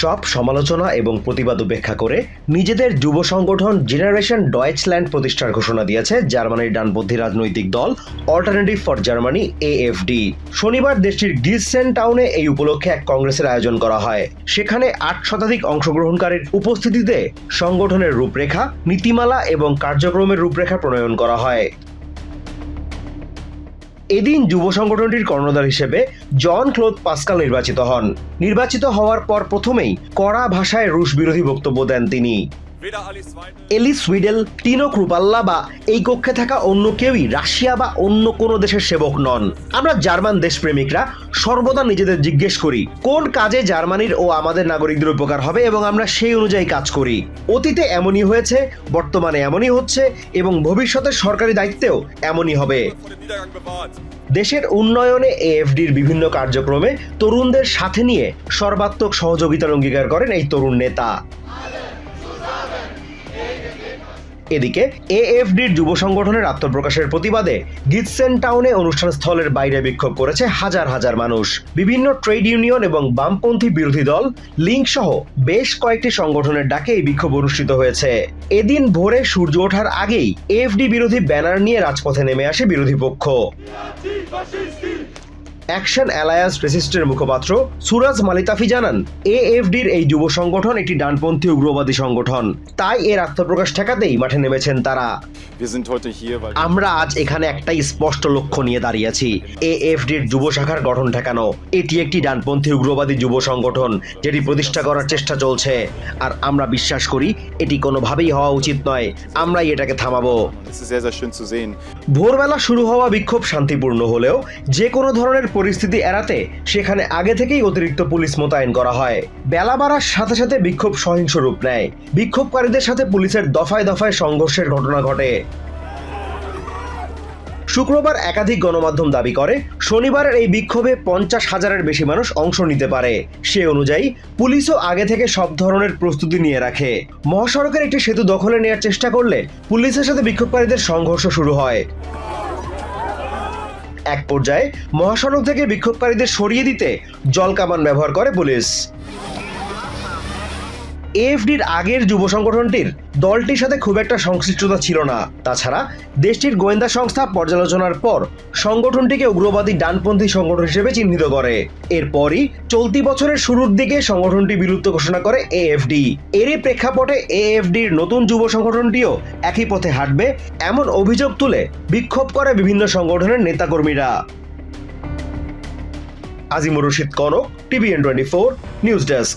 সব সমালোচনা এবং প্রতিবাদ উপেক্ষা করে নিজেদের যুব সংগঠন জেনারেশন ডয়েচল্যান্ড প্রতিষ্ঠার ঘোষণা দিয়েছে, জার্মানির ডানপন্থী রাজনৈতিক দল অল্টারনেটিভ ফর জার্মানি এএফডি শনিবার দেশটির গিসসেন টাউনে এই উপলক্ষে এক কংগ্রেসের আয়োজন করা হয়। সেখানে আট শতাধিক অংশগ্রহণকারীর উপস্থিতিতে সংগঠনের রূপরেখা, নীতিমালা এবং কার্যক্রমের রূপরেখা প্রণয়ন করা হয়। এদিন যুব সংগঠনটির কর্ণধার হিসেবে জন ক্লোদ পাস্কাল নির্বাচিত হন। নির্বাচিত হওয়ার পর প্রথমেই কড়া ভাষায় রুশ বিরোধী বক্তব্য দেন তিনি। এলিস সুইডেল টিনো ক্রুপাল্লা বা এই কক্ষে থাকা অন্য কেউই রাশিয়া বা অন্য কোনো দেশের সেবক নন। আমরা জার্মান দেশপ্রেমিকরা সর্বদা নিজেদের জিজ্ঞেস করি, কোন কাজে জার্মানির ও আমাদের নাগরিকদের উপকার হবে এবং আমরা সেই অনুযায়ী কাজ করি? অতীতে এমনই হয়েছে, বর্তমানে এমনই হচ্ছে এবং ভবিষ্যতে সরকারি দায়িত্বেও এমনই হবে. দেশের উন্নয়নে এএফডির বিভিন্ন কার্যক্রমে তরুণদের সাথে নিয়ে সর্বাত্মক সহযোগিতার অঙ্গীকার করেন এই তরুণ নেতা। এদিকে এএফডির যুব সংগঠনের আত্মপ্রকাশের প্রতিবাদে গিটসেন টাউনে অনুষ্ঠান স্থলের বাইরে বিক্ষোভ করেছে হাজার হাজার মানুষ। বিভিন্ন ট্রেড ইউনিয়ন এবং বামপন্থী বিরোধী দল, লিঙ্ক সহ বেশ কয়েকটি সংগঠনের ডাকে এই বিক্ষোভ অনুষ্ঠিত হয়েছে। এদিন ভোরে সূর্য ওঠার আগেই এএফডি বিরোধী ব্যানার নিয়ে রাজপথে নেমে আসে বিরোধী পক্ষ। অ্যাকশন অ্যালায়েন্স রেসিস্টের মুখপাত্র সুরাজ মালিতাফি জানান এএফডির এই যুব সংগঠন একটি ডানপন্থী উগ্রবাদী সংগঠন। তাই এর আত্মপ্রকাশ ঠেকাতেই মাঠে নেমেছেন তারা। আমরা আজ এখানে একটাই স্পষ্ট লক্ষ্য নিয়ে দাঁড়িয়েছি এএফডির যুব শাখার গঠন ঠেকানো। এটি একটি ডানপন্থী উগ্রবাদী যুব সংগঠন যেটি প্রতিষ্ঠা করার চেষ্টা চলছে। আর আমরা বিশ্বাস করি এটি কোনোভাবেই হওয়া উচিত নয়। আমরাই এটাকে থামাবো। ভোরবেলা শুরু হওয়া বিক্ষোভ শান্তিপূর্ণ হলেও যে কোনো ধরনের পরিস্থিতি এড়াতে সেখানে আগে থেকেই অতিরিক্ত পুলিশ মোতায়েন করা হয়। বেলা বাড়ার সাথে সাথে বিক্ষোভ সহিংস রূপ নেয়। বিক্ষোভকারীদের সাথে পুলিশের দফায় দফায় সংঘর্ষের ঘটনা ঘটে। শুক্রবার একাধিক গণমাধ্যম দাবি করে, শনিবারের এই বিক্ষোভে পঞ্চাশ হাজারের বেশি মানুষ অংশ নিতে পারে। সে অনুযায়ী, পুলিশও আগে থেকে সব ধরনের প্রস্তুতি নিয়ে রাখে। মহাসড়কের একটি সেতু দখলে নেওয়ার চেষ্টা করলে পুলিশের সাথে বিক্ষোভকারীদের সংঘর্ষ শুরু হয়। এক পর্যায়ে মহাসড়ক থেকে বিক্ষোভকারীদের সরিয়ে দিতে জল জলকামান ব্যবহার করে পুলিশ। এএফডির আগের যুব সংগঠনটির দলটির সাথে খুব একটা সংশ্লিষ্টতা ছিল না। তাছাড়া দেশটির গোয়েন্দা সংস্থা পর্যালোচনার পর সংগঠনটিকে উগ্রবাদী ডানপন্থী সংগঠন হিসেবে চিহ্নিত করে। এরপরই চলতি বছরের শুরুর দিকে সংগঠনটি বিলুপ্ত ঘোষণা করে এএফডি। এরই প্রেক্ষাপটে এএফডির নতুন যুব সংগঠনটিও একই পথে হাঁটবে, এমন অভিযোগ তুলে বিক্ষোভ করে বিভিন্ন সংগঠনের নেতাকর্মীরা। Azimur Rashid Kanak, TVN twenty four, news desk.